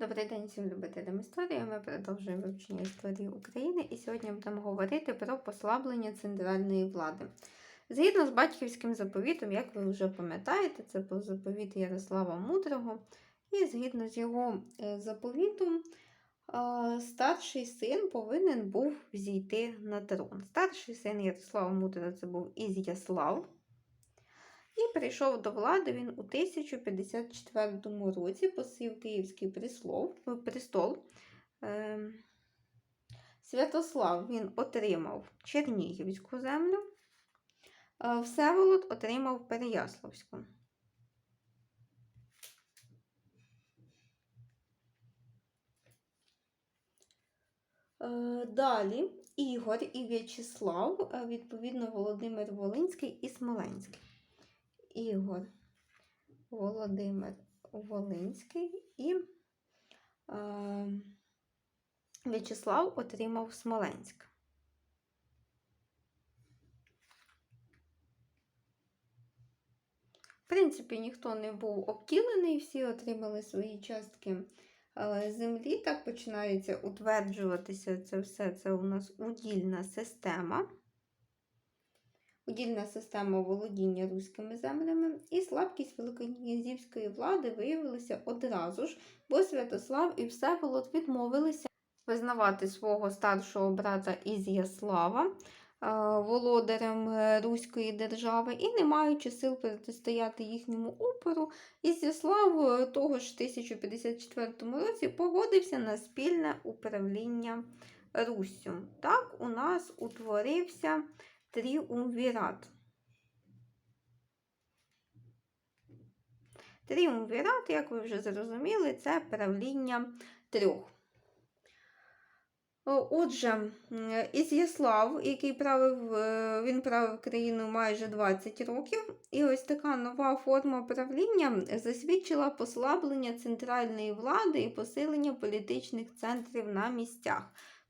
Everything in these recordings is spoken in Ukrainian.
Добрий день всім любителям історії. Ми продовжуємо вивчення історії України і сьогодні будемо говорити про послаблення центральної влади. Згідно з батьківським заповітом, як ви вже пам'ятаєте, це був заповіт Ярослава Мудрого. І згідно з його е, заповітом, е, старший син повинен був зійти на трон. Старший син Ярослава Мудрого це був Ізяслав. І прийшов до влади він у 1054 році, посів Київський прислов, е, престол. Ем, Святослав він отримав Чернігівську землю, а Всеволод отримав Переяславську. Е, Далі Ігор і В'ячеслав, е, відповідно, Володимир Волинський і Смоленський. Ігор Володимир Волинський і е, В'ячеслав отримав Смоленськ. В принципі, ніхто не був обтілений, всі отримали свої частки е, землі. Так починається утверджуватися це все. Це у нас удільна система удільна система володіння руськими землями, і слабкість великокнязівської влади виявилася одразу ж, бо Святослав і Всеволод відмовилися визнавати свого старшого брата Ізяслава володарем е, Руської держави і, не маючи сил протистояти їхньому опору, Ізяслав е, того ж 1054 році погодився на спільне управління Руссю. Так у нас утворився тріумвірат. Тріумвірат, як ви вже зрозуміли, це правління трьох. Отже, Ізяслав, який правив, е, він правив країну майже 20 років, і ось така нова форма правління засвідчила послаблення центральної влади і посилення політичних центрів на місцях.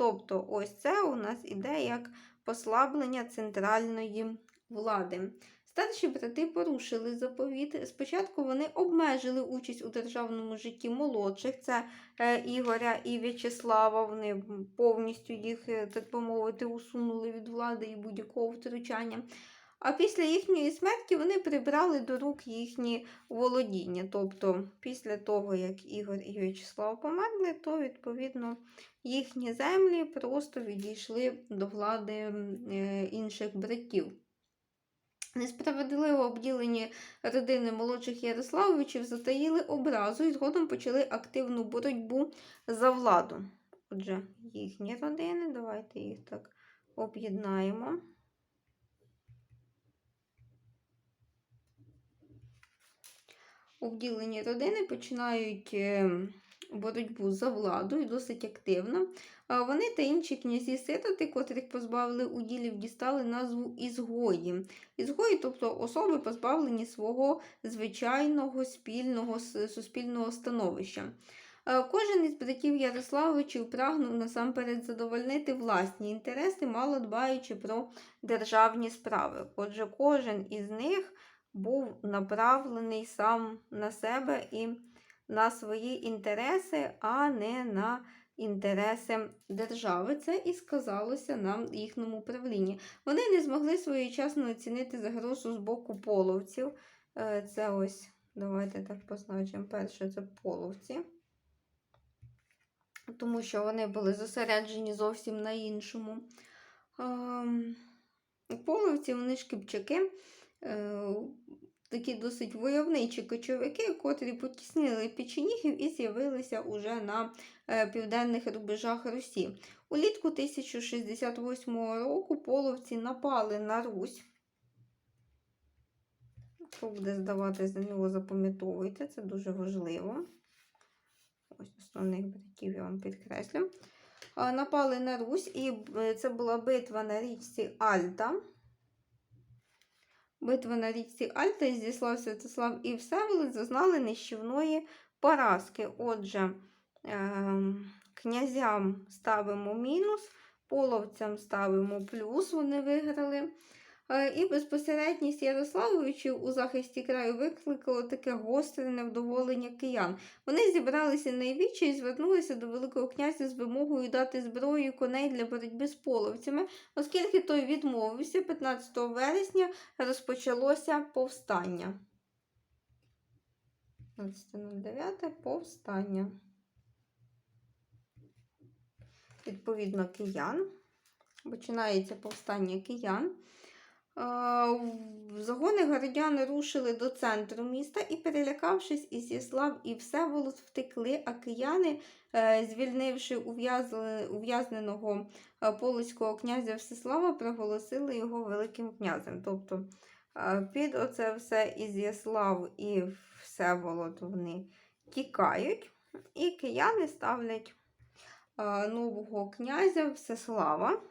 Тобто, ось це у нас іде як послаблення центральної влади. Старші брати порушили заповіт. Спочатку вони обмежили участь у державному житті молодших, це е, Ігоря і В'ячеслава. Вони повністю їх, е, так би мовити, усунули від влади і будь-якого втручання. А після їхньої смерті вони прибрали до рук їхні володіння. Тобто, після того, як Ігор і В'ячеслав померли, то, відповідно, їхні землі просто відійшли до влади е, інших братів. Несправедливо обділені родини молодших Ярославовичів затаїли образу і згодом почали активну боротьбу за владу. Отже, їхні родини, давайте їх так об'єднаємо. Обділені родини починають е, боротьбу за владу і досить активно. Вони та інші князі ситати, котрих позбавили уділів, дістали назву ізгої. Ізгої, тобто особи, позбавлені свого звичайного спільного суспільного становища. Кожен із братів Ярославичів прагнув насамперед задовольнити власні інтереси, мало дбаючи про державні справи. Отже, кожен із них був направлений сам на себе і на свої інтереси, а не на інтереси держави. Це і сказалося на їхньому правлінні. Вони не змогли своєчасно оцінити загрозу з боку половців. Е, це ось, давайте так позначимо, перше це половці. Тому що вони були зосереджені зовсім на іншому. Ем, половці, вони шкіпчаки. Е, такі досить войовничі кочовики, котрі потіснили печенігів і з'явилися уже на е, південних рубежах Русі. Улітку 1068 року половці напали на Русь. Хто буде здавати за нього, запам'ятовуйте, це дуже важливо. Ось основних братів я вам підкреслю. Напали на Русь, і е, це була битва на річці Альта. Битва на річці Альта Зіслав Святослав і Всеволод зазнали нищівної поразки. Отже, е князям ставимо мінус, половцям ставимо плюс, вони виграли. Е, І безпосередність Ярославовичів у захисті краю викликало таке гостре невдоволення киян. Вони зібралися на вічі і звернулися до Великого князя з вимогою дати зброю коней для боротьби з половцями, оскільки той відмовився 15 вересня розпочалося повстання. 15.09 повстання. Відповідно, киян. Починається повстання киян. Загони городян рушили до центру міста і, перелякавшись, Ізяслав і Всеволод втекли, а кияни, е, звільнивши ув'язненого е, полоцького князя Всеслава, проголосили його великим князем. Тобто е, під оце все Ізяслав і Всеволод вони тікають, і кияни ставлять нового князя Всеслава.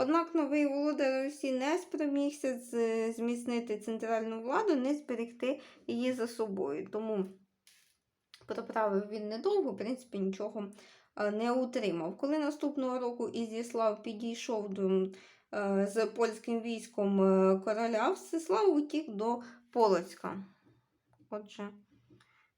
Однак новий володар Русі не спромігся зміцнити центральну владу, не зберегти її за собою. Тому проправив він недовго, в принципі, нічого е, не утримав. Коли наступного року Ізяслав підійшов до, е, з польським військом е, короля, Всеслав утік до Полоцька. Отже,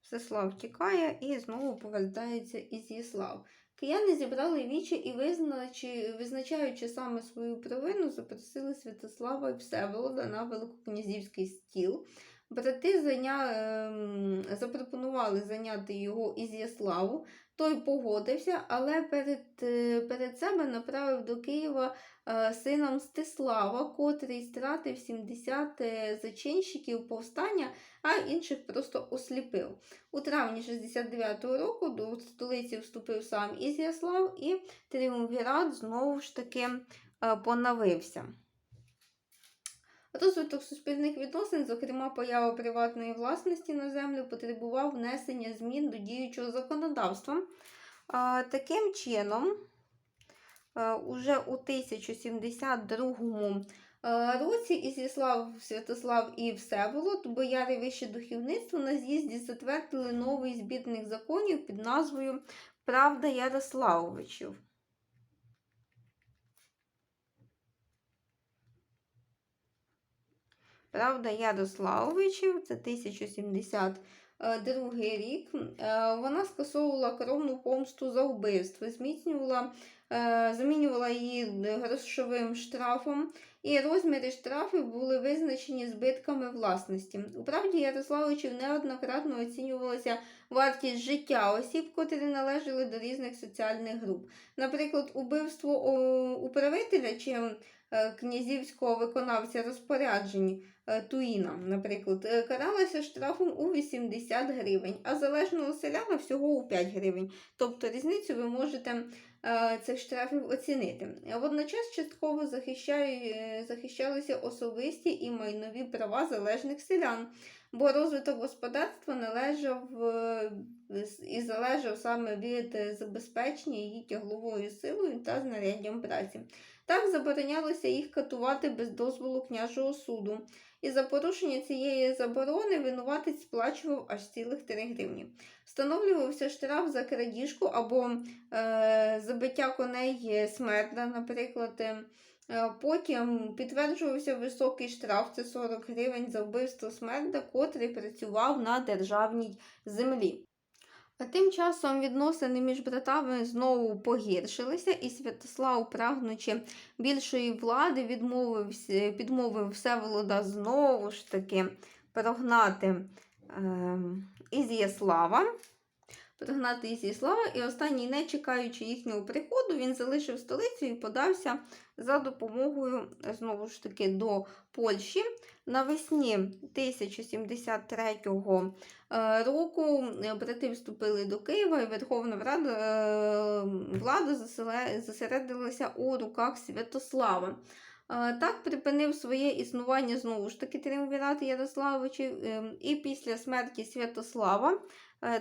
Всеслав тікає і знову повертається Ізяслав. Кияни зібрали вічі і, визначи, визначаючи саме свою провину, запросили Святослава і Всеволода на великокнязівський стіл. Брати зайня... ем, запропонували зайняти його Ізяславу. Той погодився, але перед, е, перед себе направив до Києва е, сина Мстислава, котрий стратив 70 е, зачинщиків повстання, а інших просто осліпив. У травні 69-го року до столиці вступив сам Ізяслав, і тріумвірат знову ж таки поновився. Розвиток суспільних відносин, зокрема поява приватної власності на землю, потребував внесення змін до діючого законодавства. Таким чином, е, уже у 1072 е, році Ізяслав, Святослав і Всеволод, бояри вище духовництво, на з'їзді затвердили новий збірник законів під назвою Правда Ярославовичів. Правда Ярославовичів, це 1072 рік. Е, Вона скасовувала кровну помсту за вбивство, зміцнювала, е, замінювала її грошовим штрафом, і розміри штрафів були визначені збитками власності. У правді Ярославовичів неоднократно оцінювалася вартість життя осіб, котрі належали до різних соціальних груп. Наприклад, убивство управителя чи е, князівського виконавця розпоряджень е, Туїна, наприклад, е, каралася штрафом у 80 гривень, а залежного селяна всього у 5 гривень. Тобто різницю ви можете е, цих штрафів оцінити. Водночас частково е, захищалися особисті і майнові права залежних селян, бо розвиток господарства належав е, і залежав саме від е, забезпечення її тягловою силою та знаряддям праці. Так заборонялося їх катувати без дозволу княжого суду. І за порушення цієї заборони винуватець сплачував аж цілих 3 гривні. Встановлювався штраф за крадіжку або е, забиття коней смерда, наприклад. Е, Потім підтверджувався високий штраф, це 40 гривень за вбивство смерда, котрий працював на державній землі. Тим часом відносини між братами знову погіршилися, і Святослав, прагнучи більшої влади, відмовився, підмовив Всеволода знову ж таки прогнати е, Ізяслава. Прогнати Ізяслава, і останній, не чекаючи їхнього приходу, він залишив столицю і подався за допомогою знову ж таки до Польщі. Навесні 1073 е, року е, брати вступили до Києва, і Верховна Рада, е, влада зосередилася у руках Святослава. Так припинив своє існування знову ж таки Тріумвірат Ярославичів, е, і після смерті Святослава,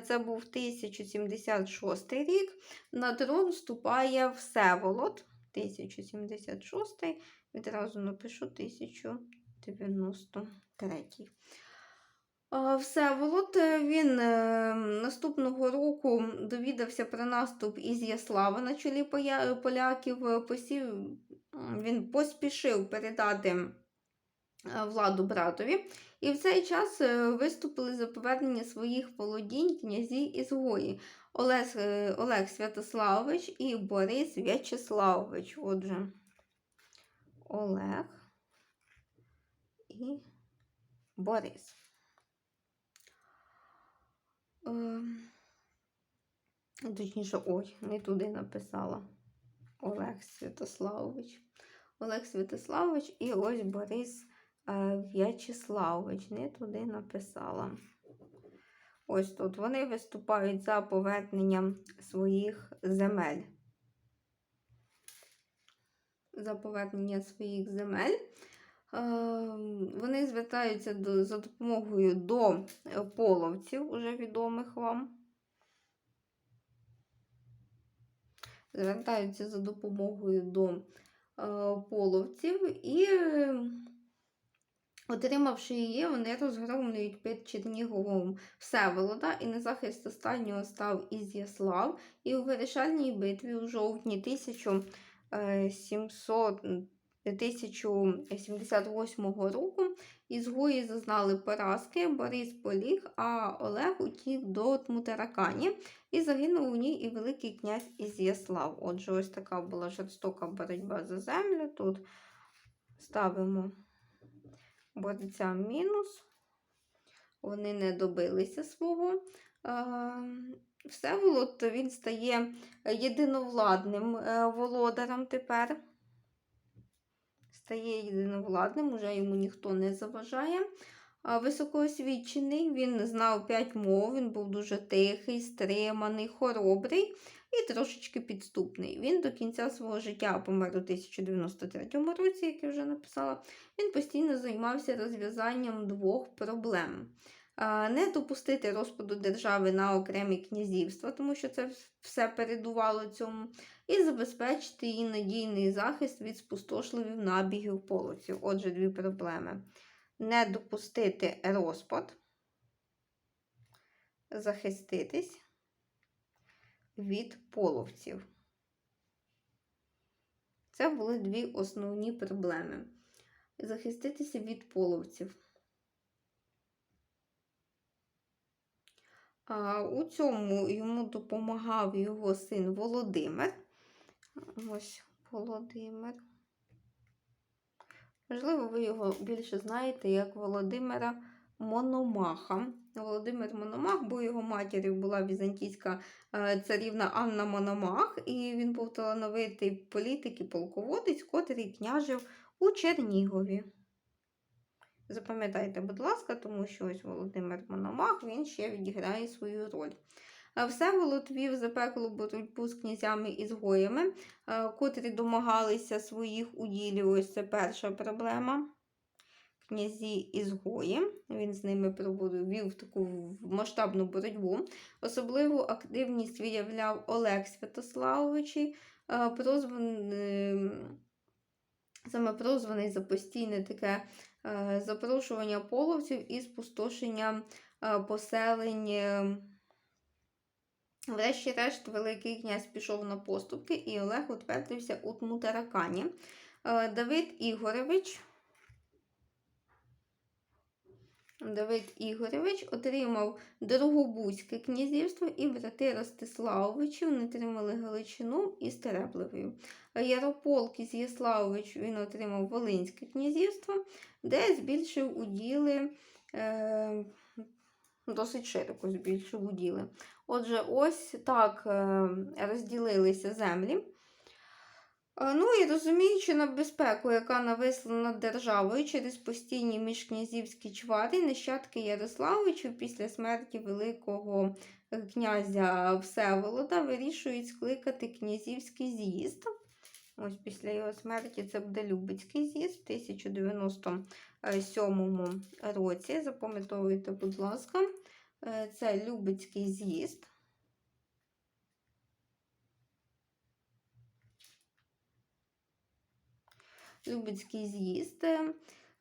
це був 1076 рік, на трон вступає Всеволод. 1076, відразу напишу 1093. Всеволод е, він е, наступного року довідався про наступ із Яслава на чолі поляків, е, посів, він поспішив передати е, владу братові, і в цей час е, виступили за повернення своїх володінь князі ізгої Олег, е, Олег Святославович і Борис В'ячеславович. Отже, Олег і Борис. Е, Точніше, ой, не туди написала. Олег Святославович. Олег Святославович і ось Борис е, В'ячеславович. Не туди написала. Ось тут вони виступають за поверненням своїх земель. За повернення своїх земель. Е, Вони звертаються до, за допомогою до е, половців, уже відомих вам. Звертаються за допомогою до е, половців і, е, отримавши її, вони розгромлюють під Черніговом Всеволода, і на захист останнього став Ізяслав. І у вирішальній битві у жовтні 1700 1078 року ізгої зазнали поразки, Борис поліг, а Олег утік до Тмутаракані і загинув у ній і Великий князь Ізяслав. Отже, ось така була жорстока боротьба за землю. Тут ставимо борця мінус. Вони не добилися свого. Всеволод він стає єдиновладним е, володарем тепер. Стає єдиновладним, уже йому ніхто не заважає. Високоосвічений, він знав п'ять мов, він був дуже тихий, стриманий, хоробрий і трошечки підступний. Він до кінця свого життя помер у 1093 році, як я вже написала. Він постійно займався розв'язанням двох проблем. Не допустити розпаду держави на окремі князівства, тому що це все передувало цьому, і забезпечити її надійний захист від спустошливих набігів полоців. Отже, дві проблеми. Не допустити розпад, захиститись від половців. Це були дві основні проблеми. Захиститися від половців. А у цьому йому допомагав його син Володимир. Ось Володимир. Можливо, ви його більше знаєте як Володимира Мономаха. Володимир Мономах, бо його матір'ю була візантійська е, царівна Анна Мономах, і він був талановитий політик і полководець, котрий княжив у Чернігові. Запам'ятайте, будь ласка, тому що ось Володимир Мономах він ще відіграє свою роль. Всеволод вів запеклу боротьбу з князями і згоями, котрі домагалися своїх уділів. Ось це перша проблема. Князі ізгої. Він з ними проводив, вів таку масштабну боротьбу. Особливу активність виявляв Олег Святославович, прозваний, саме прозваний за постійне таке запрошування половців і спустошення поселень. Врешті-решт, Великий князь пішов на поступки, і Олег утвердився у Тмутаракані. Давид Ігоревич. Давид Ігоревич отримав Дорогобузьке князівство і брати Ростиславовичі вони отримали Галичину і Стереблевою. Ярополк Ізяславович він отримав Волинське князівство, де збільшив уділи, е, досить широко збільшив уділи. Отже, ось так е, розділилися землі. Ну і розуміючи на безпеку, яка нависла над державою через постійні міжкнязівські чвари, нащадки Ярославичів після смерті Великого князя Всеволода вирішують скликати князівський з'їзд. Ось після його смерті це буде Любецький з'їзд в 1097 році. Запам'ятовуйте, будь ласка, е, це Любецький з'їзд. Любецький з'їзд.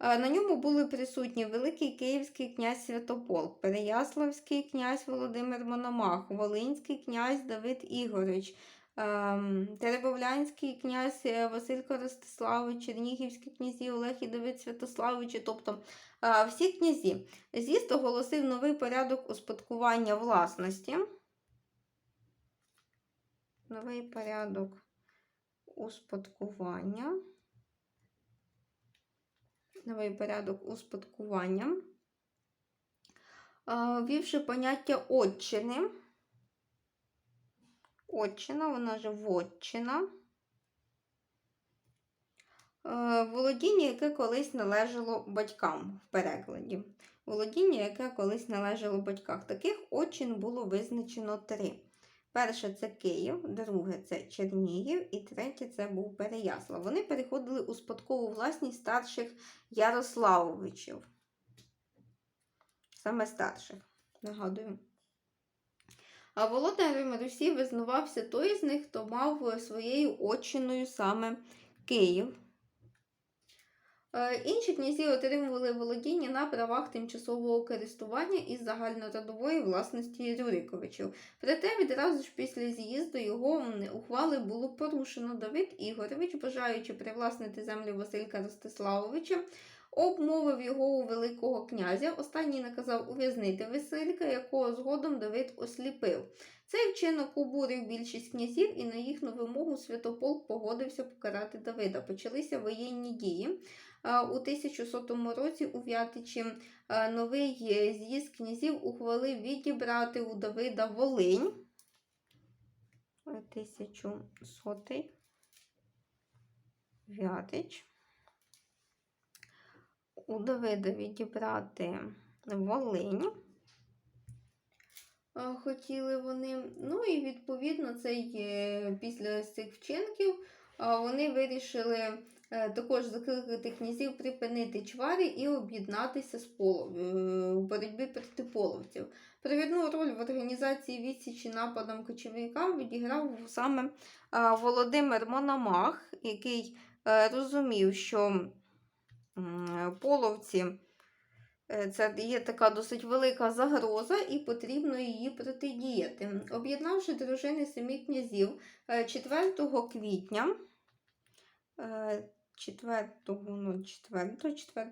На ньому були присутні Великий Київський князь Святополк, Переяславський князь Володимир Мономах, Волинський князь Давид Ігорович, ем, Теребовлянський князь е, Василько Ростиславович, Чернігівські князі Олег і Давид Святославовичі, тобто е, всі князі. З'їзд оголосив новий порядок успадкування власності. Новий порядок успадкування. Новий порядок успадкування. Ввівши поняття отчини. Отчина, вона же вотчина. Володіння, яке колись належало батькам в перекладі. Володіння, яке колись належало батькам. Таких отчин було визначено три. Перше це Київ, друге це Чернігів і третє це був Переяслав. Вони переходили у спадкову власність старших Ярославовичів. Саме старших, нагадую. А володарем Русі визнавався той з них, хто мав своєю отчиною саме Київ. Е, Інші князі отримували володіння на правах тимчасового користування із загальнородової власності Рюриковичів. Проте відразу ж після з'їзду його ухвали було порушено. Давид Ігорович, бажаючи привласнити землю Василька Ростиславовича, обмовив його у Великого князя. Останній наказав ув'язнити Василька, якого згодом Давид осліпив. Цей вчинок обурив більшість князів, і на їхню вимогу Святополк погодився покарати Давида. Почалися воєнні дії. А, У 1100 році у В'ятичі новий е, з'їзд князів ухвалив відібрати у Давида Волинь. 1100 В'ятич. У Давида відібрати Волинь. Хотіли вони. Ну і відповідно цей е, після цих вчинків вони вирішили е, також закликати князів припинити чвари і об'єднатися з полов е, у боротьбі проти половців. Провідну роль в організації відсічі нападам кочовикам відіграв саме Володимир Мономах, який е, розумів, що половці. Е, Це є така досить велика загроза, і потрібно її протидіяти. Об'єднавши дружини семи князів е, 4 квітня, е, 4, ну, 4, 4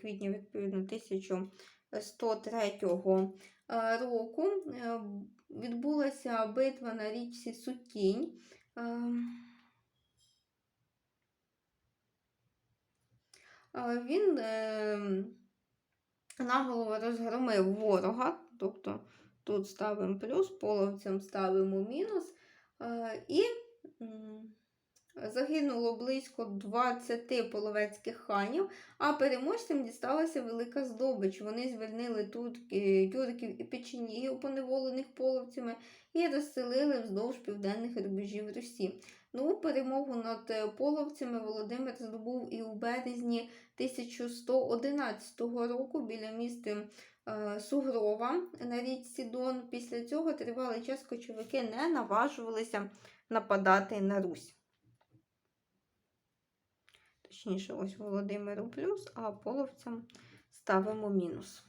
квітня, відповідно 1103 е, року е, відбулася битва на річці Сутінь. Е, Він наголову розгромив ворога, тобто тут ставимо плюс, половцям ставимо мінус. І загинуло близько 20 половецьких ханів, а переможцям дісталася велика здобич. Вони звільнили тут е, тюрків і печенігів, поневолених половцями, і розселили вздовж південних рубежів Русі. Ну, перемогу над е, половцями Володимир здобув і у березні 1111 року біля міста е, Сугрова на річці Дон. Після цього тривалий час кочовики не наважувалися нападати на Русь. Точніше, ось Володимиру плюс, а половцям ставимо мінус.